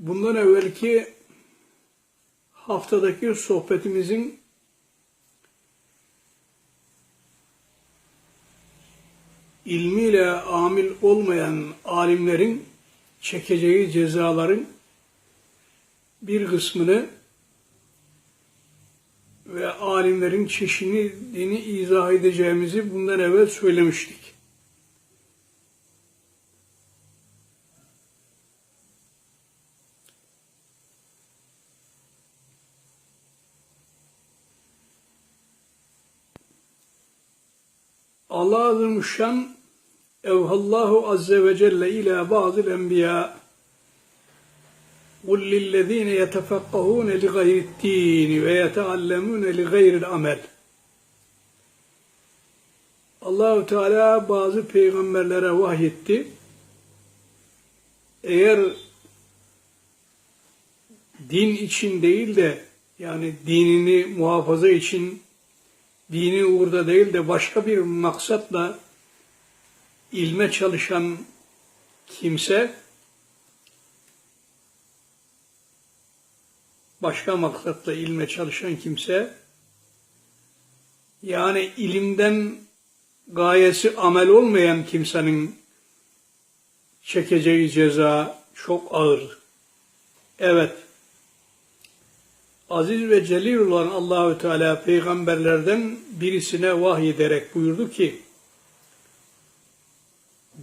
Bundan evvelki haftadaki sohbetimizin ilmiyle amil olmayan alimlerin çekeceği cezaların bir kısmını ve alimlerin çeşidini izah edeceğimizi bundan evvel söylemiştik. Allah Azimüşşan evhallahu azze ve celle ila bazı enbiya قُلْ لِلَّذ۪ينَ يَتَفَقَّهُونَ لِغَيْرِ الدِّينِ وَيَتَعَلَّمُونَ لِغَيْرِ الْعَمَلِ Allahu Teala bazı peygamberlere vahyetti. Eğer din için değil de yani dinini muhafaza için dini uğurda değil de başka bir maksatla ilme çalışan kimse başka maksatla ilme çalışan kimse yani ilimden gayesi amel olmayan kimsenin çekeceği ceza çok ağır. Evet. Aziz ve celil olan Allahü Teala peygamberlerden birisine vahiy ederek buyurdu ki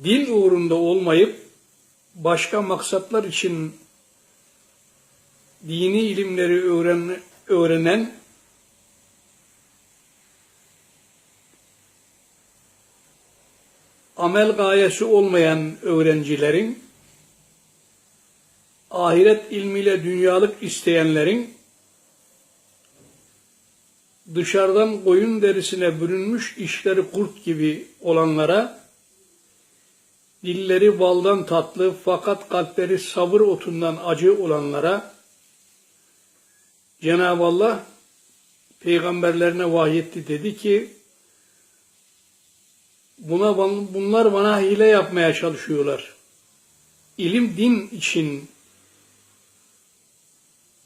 din uğrunda olmayıp başka maksatlar için dini ilimleri öğren, öğrenen amel gayesi olmayan öğrencilerin ahiret ilmiyle dünyalık isteyenlerin dışarıdan koyun derisine bürünmüş işleri kurt gibi olanlara dilleri baldan tatlı fakat kalpleri sabır otundan acı olanlara Cenab-ı Allah peygamberlerine vahyetti dedi ki buna bunlar bana hile yapmaya çalışıyorlar. İlim din için,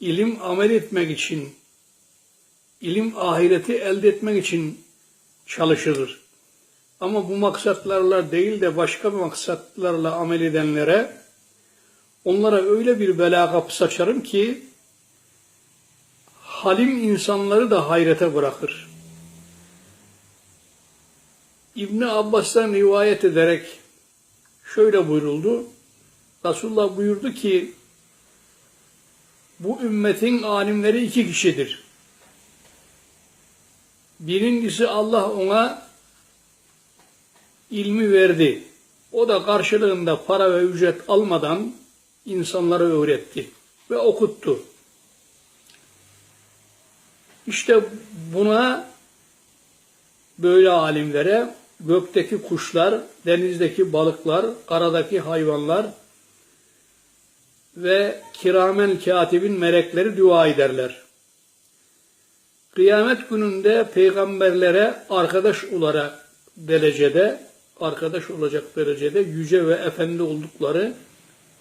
ilim amel etmek için, ilim ahireti elde etmek için çalışılır. Ama bu maksatlarla değil de başka maksatlarla amel edenlere onlara öyle bir bela kapısı açarım ki halim insanları da hayrete bırakır. İbni Abbas'tan rivayet ederek şöyle buyuruldu. Resulullah buyurdu ki bu ümmetin alimleri iki kişidir. Birincisi Allah ona ilmi verdi. O da karşılığında para ve ücret almadan insanlara öğretti ve okuttu. İşte buna böyle alimlere gökteki kuşlar, denizdeki balıklar, karadaki hayvanlar ve kiramen katibin melekleri dua ederler. Kıyamet gününde peygamberlere arkadaş olarak derecede, arkadaş olacak derecede yüce ve efendi oldukları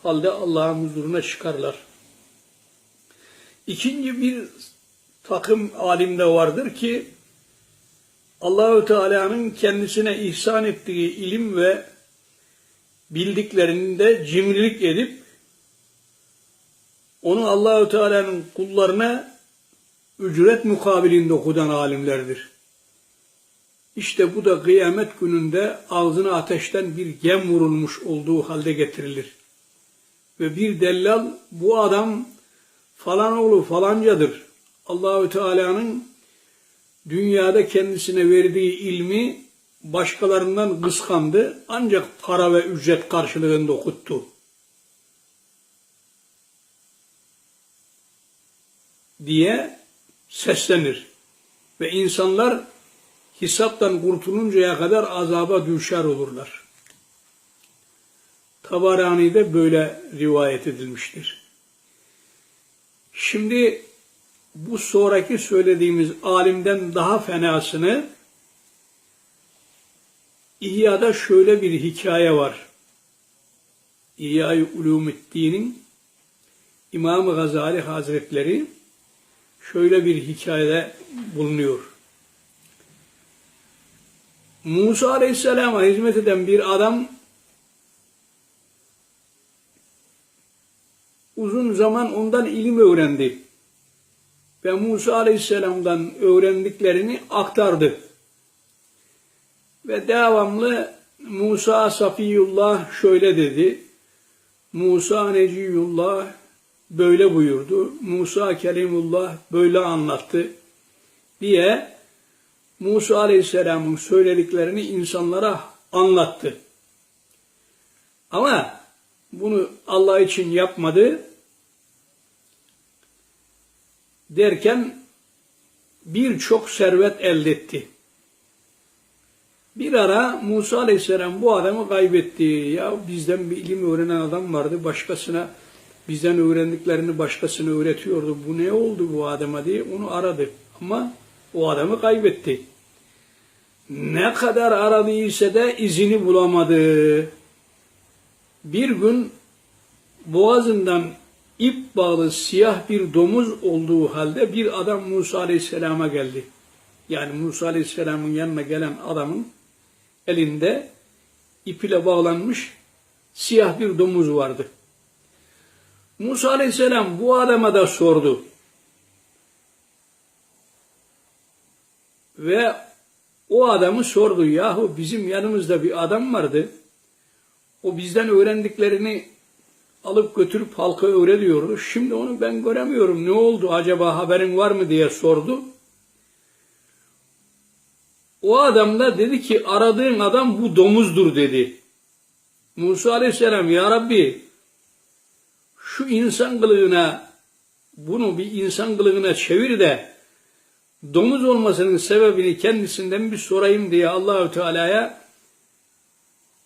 halde Allah'ın huzuruna çıkarlar. İkinci bir takım alimde vardır ki Allahü Teala'nın kendisine ihsan ettiği ilim ve bildiklerinde cimrilik edip onu Allahü Teala'nın kullarına ücret mukabilinde okudan alimlerdir. İşte bu da kıyamet gününde ağzına ateşten bir gem vurulmuş olduğu halde getirilir. Ve bir dellal bu adam falan oğlu falancadır Allahü Teala'nın dünyada kendisine verdiği ilmi başkalarından kıskandı ancak para ve ücret karşılığında okuttu. diye seslenir. Ve insanlar hesaptan kurtuluncaya kadar azaba düşer olurlar. Tabarani'de böyle rivayet edilmiştir. Şimdi bu sonraki söylediğimiz alimden daha fenasını İhya'da şöyle bir hikaye var. İhya-i Ulumiddin'in İmam Gazali Hazretleri şöyle bir hikayede bulunuyor. Musa Aleyhisselam'a hizmet eden bir adam uzun zaman ondan ilim öğrendi. Ve Musa Aleyhisselam'dan öğrendiklerini aktardı. Ve devamlı Musa Safiyullah şöyle dedi. Musa Neciyullah böyle buyurdu. Musa Kerimullah böyle anlattı diye Musa Aleyhisselam'ın söylediklerini insanlara anlattı. Ama bunu Allah için yapmadı. Derken birçok servet elde etti. Bir ara Musa Aleyhisselam bu adamı kaybetti. Ya bizden bir ilim öğrenen adam vardı. Başkasına bizden öğrendiklerini başkasına öğretiyordu. Bu ne oldu bu adama diye onu aradı. Ama o adamı kaybetti. Ne kadar aradıysa da izini bulamadı. Bir gün boğazından ip bağlı siyah bir domuz olduğu halde bir adam Musa Aleyhisselam'a geldi. Yani Musa Aleyhisselam'ın yanına gelen adamın elinde ip ile bağlanmış siyah bir domuz vardı. Musa Aleyhisselam bu adama da sordu. Ve o adamı sordu. Yahu bizim yanımızda bir adam vardı. O bizden öğrendiklerini alıp götürüp halka öğretiyordu. Şimdi onu ben göremiyorum. Ne oldu acaba haberin var mı diye sordu. O adam da dedi ki aradığın adam bu domuzdur dedi. Musa Aleyhisselam ya Rabbi şu insan kılığına bunu bir insan kılığına çevir de domuz olmasının sebebini kendisinden bir sorayım diye Allahü Teala'ya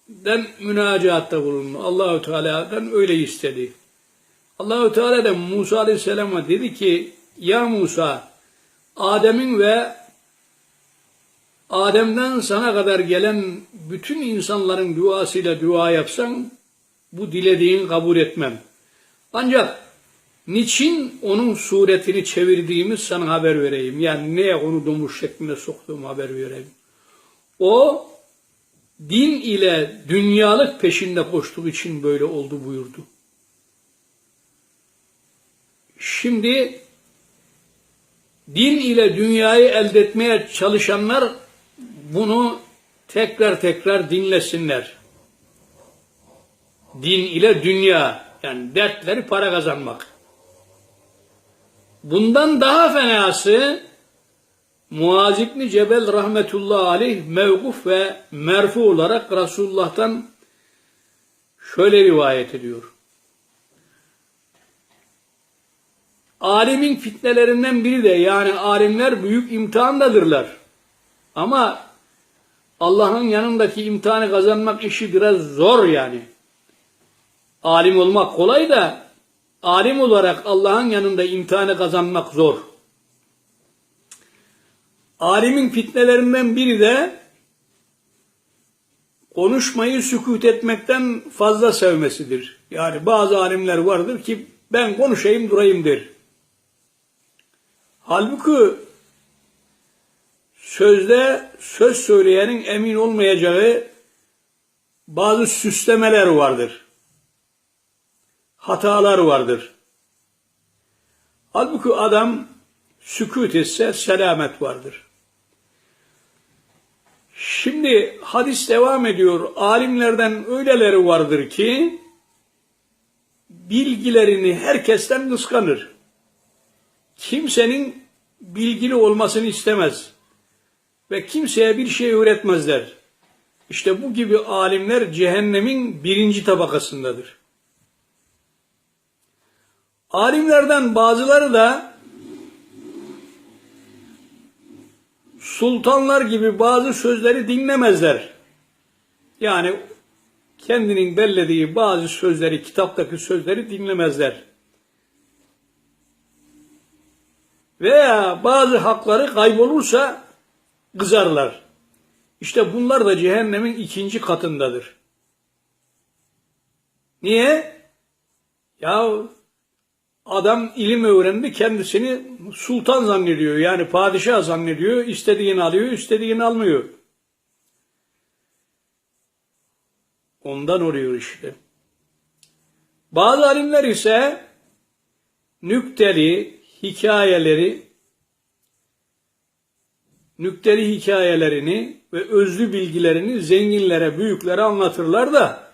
den münacatta bulundu. Allahü Teala'dan öyle istedi. Allahü Teala da Musa Aleyhisselam'a dedi ki ya Musa Adem'in ve Adem'den sana kadar gelen bütün insanların duasıyla dua yapsan bu dilediğin kabul etmem. Ancak niçin onun suretini çevirdiğimiz sana haber vereyim. Yani neye onu domuz şeklinde soktuğumu haber vereyim. O din ile dünyalık peşinde koştuğu için böyle oldu buyurdu. Şimdi din ile dünyayı elde etmeye çalışanlar bunu tekrar tekrar dinlesinler. Din ile dünya yani dertleri para kazanmak. Bundan daha fenası Muaz İbni Cebel rahmetullahi aleyh mevkuf ve merfu olarak Resulullah'tan şöyle rivayet ediyor. Alimin fitnelerinden biri de yani alimler büyük imtihandadırlar. Ama Allah'ın yanındaki imtihanı kazanmak işi biraz zor yani. Alim olmak kolay da alim olarak Allah'ın yanında imtihanı kazanmak zor. Alimin fitnelerinden biri de konuşmayı sükut etmekten fazla sevmesidir. Yani bazı alimler vardır ki ben konuşayım durayım der. Halbuki sözde söz söyleyenin emin olmayacağı bazı süslemeler vardır. Hatalar vardır. Halbuki adam sükut etse selamet vardır. Şimdi hadis devam ediyor. Alimlerden öyleleri vardır ki bilgilerini herkesten kıskanır. Kimsenin bilgili olmasını istemez ve kimseye bir şey öğretmezler. İşte bu gibi alimler cehennemin birinci tabakasındadır. Alimlerden bazıları da sultanlar gibi bazı sözleri dinlemezler. Yani kendinin bellediği bazı sözleri, kitaptaki sözleri dinlemezler. Veya bazı hakları kaybolursa kızarlar. İşte bunlar da cehennemin ikinci katındadır. Niye? Ya Adam ilim öğrendi, kendisini sultan zannediyor. Yani padişah zannediyor, istediğini alıyor, istediğini almıyor. Ondan oluyor işte. Bazı alimler ise nükteli hikayeleri, nükteli hikayelerini ve özlü bilgilerini zenginlere, büyüklere anlatırlar da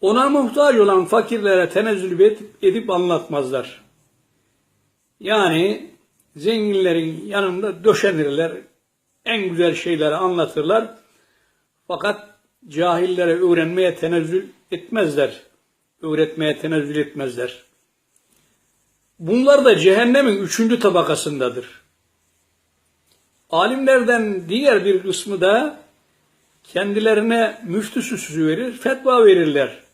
ona muhtaç olan fakirlere tenezzül edip, edip anlatmazlar. Yani zenginlerin yanında döşenirler, en güzel şeyleri anlatırlar. Fakat cahillere öğrenmeye tenezzül etmezler. Öğretmeye tenezzül etmezler. Bunlar da cehennemin üçüncü tabakasındadır. Alimlerden diğer bir kısmı da kendilerine müftü verir, fetva verirler.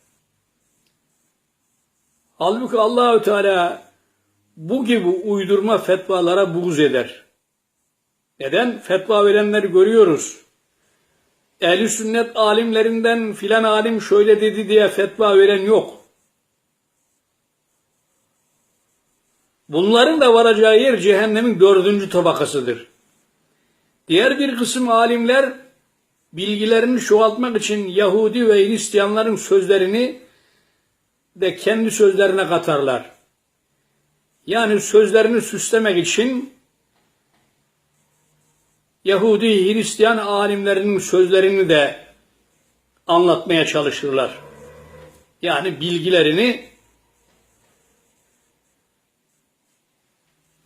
Halbuki Allahü Teala bu gibi uydurma fetvalara buğz eder. Neden? Fetva verenleri görüyoruz. Ehli sünnet alimlerinden filan alim şöyle dedi diye fetva veren yok. Bunların da varacağı yer cehennemin dördüncü tabakasıdır. Diğer bir kısım alimler bilgilerini çoğaltmak için Yahudi ve Hristiyanların sözlerini de kendi sözlerine katarlar. Yani sözlerini süslemek için Yahudi, Hristiyan alimlerinin sözlerini de anlatmaya çalışırlar. Yani bilgilerini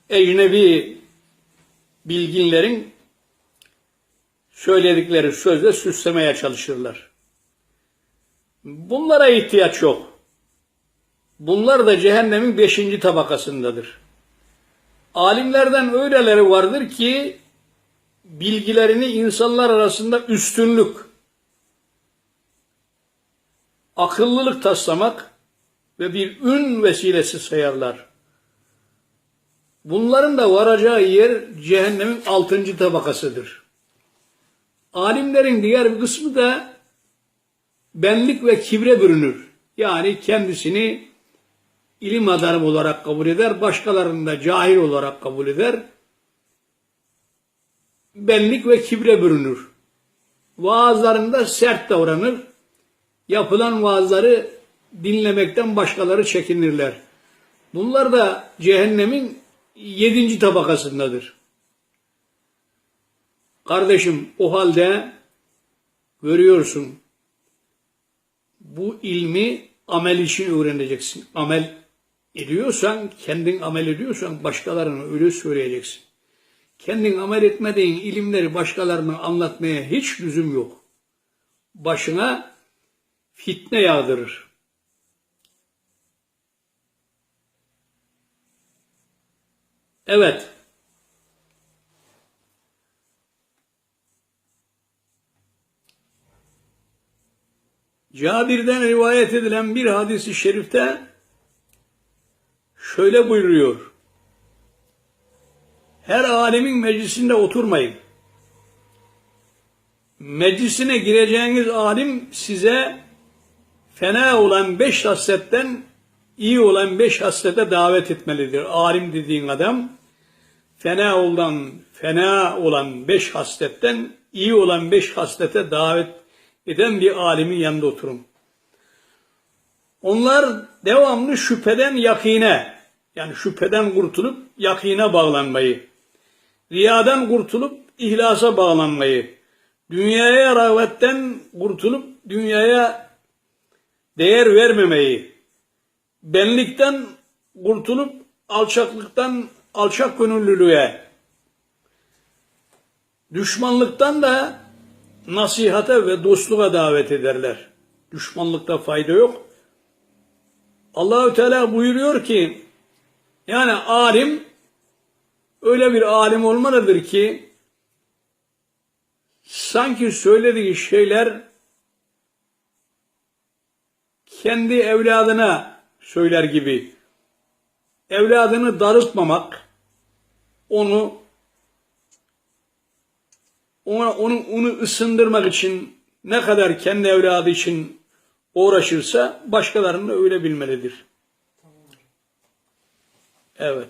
ecnebi bilginlerin söyledikleri sözle süslemeye çalışırlar. Bunlara ihtiyaç yok. Bunlar da cehennemin beşinci tabakasındadır. Alimlerden öyleleri vardır ki bilgilerini insanlar arasında üstünlük, akıllılık taslamak ve bir ün vesilesi sayarlar. Bunların da varacağı yer cehennemin altıncı tabakasıdır. Alimlerin diğer bir kısmı da benlik ve kibre bürünür. Yani kendisini ilim adamı olarak kabul eder, başkalarını da cahil olarak kabul eder. Benlik ve kibre bürünür. Vaazlarında sert davranır. Yapılan vaazları dinlemekten başkaları çekinirler. Bunlar da cehennemin yedinci tabakasındadır. Kardeşim o halde görüyorsun bu ilmi amel için öğreneceksin. Amel ediyorsan, kendin amel ediyorsan başkalarına öyle söyleyeceksin. Kendin amel etmediğin ilimleri başkalarına anlatmaya hiç lüzum yok. Başına fitne yağdırır. Evet. Cabir'den rivayet edilen bir hadisi şerifte şöyle buyuruyor. Her alemin meclisinde oturmayın. Meclisine gireceğiniz alim size fena olan beş hasletten iyi olan beş haslete davet etmelidir. Alim dediğin adam fena olan fena olan beş hasletten iyi olan beş haslete davet eden bir alimin yanında oturun. Onlar devamlı şüpheden yakine, yani şüpheden kurtulup yakine bağlanmayı, riyadan kurtulup ihlasa bağlanmayı, dünyaya rağbetten kurtulup dünyaya değer vermemeyi, benlikten kurtulup alçaklıktan alçak gönüllülüğe, düşmanlıktan da nasihate ve dostluğa davet ederler. Düşmanlıkta fayda yok. Allahü Teala buyuruyor ki yani alim öyle bir alim olmalıdır ki sanki söylediği şeyler kendi evladına söyler gibi evladını darıltmamak onu ona, onu, onu ısındırmak için ne kadar kendi evladı için uğraşırsa başkalarını öyle bilmelidir. Evet.